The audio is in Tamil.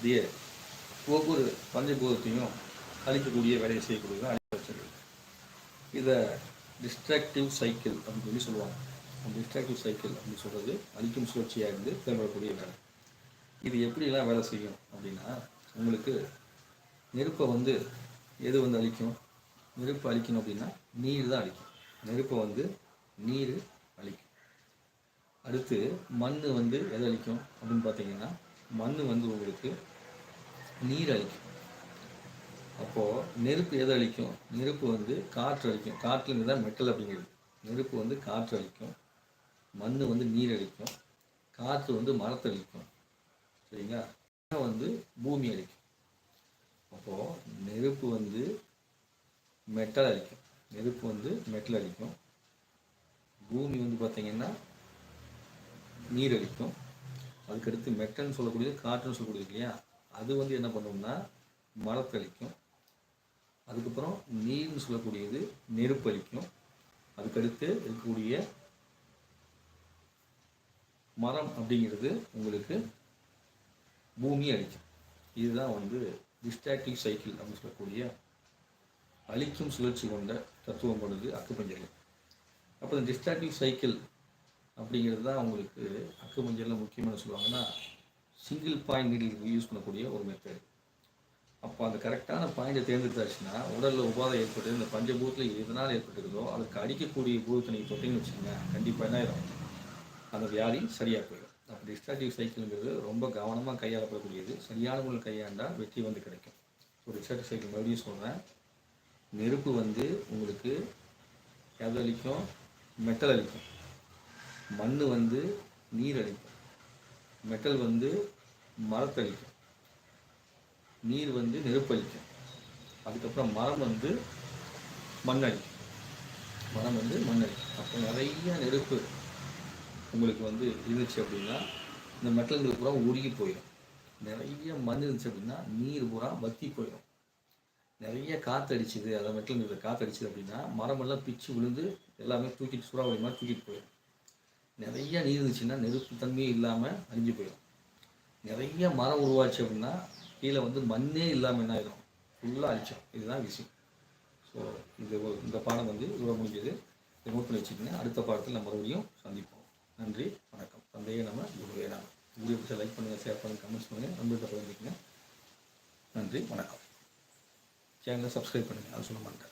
அப்படியே ஒவ்வொரு பஞ்சபூதத்தையும் அழிக்கக்கூடிய வேலையை செய்யக்கூடிய அழிவச்சல் இதை டிஸ்ட்ராக்டிவ் சைக்கிள் அப்படின்னு சொல்லி சொல்லுவாங்க. டிஸ்ட்ராக்டிவ் சைக்கிள் அப்படின்னு சொல்கிறது அழிக்கும் சுழற்சியாக இருந்து தேவைப்படக்கூடிய வேலை. இது எப்படிலாம் வேலை செய்யும் அப்படின்னா உங்களுக்கு நெருப்பை வந்து எது வந்து அழிக்கும்? நெருப்பு அழிக்கணும் அப்படின்னா நீர் தான் அழிக்கும். நெருப்பை வந்து நீர் அழிக்கும். அடுத்து மண் வந்து எதை அழிக்கும் அப்படின்னு பார்த்தீங்கன்னா மண் வந்து உங்களுக்கு நீர் அழிக்கும் அப்போது நெருப்பு எதை அழிக்கும் நெருப்பு வந்து காற்று அழிக்கும் காற்றுலேருந்து தான் மெட்டல் அப்படிங்கிறது. நெருப்பு வந்து காற்று அழிக்கும் மண் வந்து நீர் அழிக்கும் காற்று வந்து மரத்தை அழிக்கும் சரிங்களா? வந்து பூமி அழிக்கும் அப்போது நெருப்பு வந்து மெட்டல் அழிக்கும் நெருப்பு வந்து மெட்டல் அழிக்கும் பூமி வந்து பார்த்திங்கன்னா நீர் அழிக்கும் அதுக்கடுத்து மெட்டல்னு சொல்லக்கூடியது காற்றுன்னு சொல்லக்கூடியது இல்லையா? அது வந்து என்ன பண்ணும்னா மரத்தழிக்கும் அதுக்கப்புறம் நீர்னு சொல்லக்கூடியது நெருப்பளிக்கும். அதுக்கடுத்து இருக்கக்கூடிய மரம் அப்படிங்கிறது உங்களுக்கு பூமி அழிக்கும் இதுதான் வந்து டிஸ்ட்ராக்டிவ் சைக்கிள் அப்படின்னு சொல்லக்கூடிய அழிக்கும் சுழற்சி கொண்ட தத்துவம் கொண்டது அக்குப்பஞ்சர்கள் அப்போ இந்த டிஸ்ட்ராக்டிவ் சைக்கிள் அப்படிங்கிறது தான் உங்களுக்கு அக்குப்பஞ்சரில் முக்கியமான சொல்லுவாங்கன்னா சிங்கிள் பாயிண்ட் நீடிலுக்கு யூஸ் பண்ணக்கூடிய ஒரு மெத்தட் அப்போ அந்த கரெக்டான பாயிண்டை தேர்ந்தெடுத்தாச்சுன்னா உடலில் உபாதை ஏற்பட்டு இந்த பஞ்சபூத்தில் எதனால் ஏற்பட்டுருக்கோ அதுக்கு அடிக்கக்கூடிய பூதத்தை நீங்கள் தொட்டிங்கன்னு வச்சுக்கோங்க கண்டிப்பாக என்ன ஆயிரும்? அந்த வியாதி சரியாக போயிடும். அப்போ டிஸ்ட்ராக்டிவ் சைக்கிள்ங்கிறது ரொம்ப கவனமாக கையாளப்படக்கூடியது. சரியான முறையில் கையாண்டால் வெற்றி வந்து கிடைக்கும். ஒரு டிஸ்ட்ராக்டிவ் சைக்கிள் மறுபடியும் சொல்கிறேன் நெருப்பு வந்து உங்களுக்கு எது அளிக்கும்? மெட்டல் அளிக்கும். மண் வந்து நீர் அளிக்கும் மெட்டல் வந்து மரத்தளிக்கும். நீர் வந்து நெருப்பளிக்கும். அதுக்கப்புறம் மரம் வந்து மண் அளிக்கும் மரம் வந்து மண் அளிக்கும் அப்போ நிறைய நெருப்பு உங்களுக்கு வந்து இருந்துச்சு அப்படின்னா இந்த மெட்டல்கள் பூரா உருகி போயிடும். நிறைய மண் இருந்துச்சு அப்படின்னா நீர் பூரா வத்தி போயிடும். நிறைய காற்று அடிச்சுது அதை மெட்டல் காற்று அடிச்சுது அப்படின்னா மரமெல்லாம் பிச்சு விழுந்து எல்லாமே தூக்கிட்டு சூறாவளி மாதிரி தூக்கிட்டு போயிடும். நிறைய நீர் இருந்துச்சுன்னா நெருப்பு தன்மையே இல்லாமல் அழிஞ்சு போயிடும். நிறைய மரம் உருவாச்சு அப்படின்னா கீழே வந்து மண்ணே இல்லாமல் என்ன ஆயிடும் ஃபுல்லாக அழிச்சோம் இதுதான் விஷயம். ஸோ இது இந்த பாடம் வந்து இவ்வளோ முடிஞ்சது. இதை நோட் பண்ணி வச்சுக்கோங்க. அடுத்த பாடத்தில் நம்ம மறுபடியும் சந்திப்போம். நன்றி வணக்கம். தந்தையே நம்ம குருவே நாம வீடியோ பிடிச்சா லைக் பண்ணுங்கள் ஷேர் பண்ணுங்கள் கமெண்ட்ஸ் பண்ணுங்கள் நண்பர்கிட்ட பகிர்ந்துக்குங்க. நன்றி வணக்கம். சேனலை சப்ஸ்கிரைப் பண்ணுங்கள் அது சொல்ல மாட்டேன்.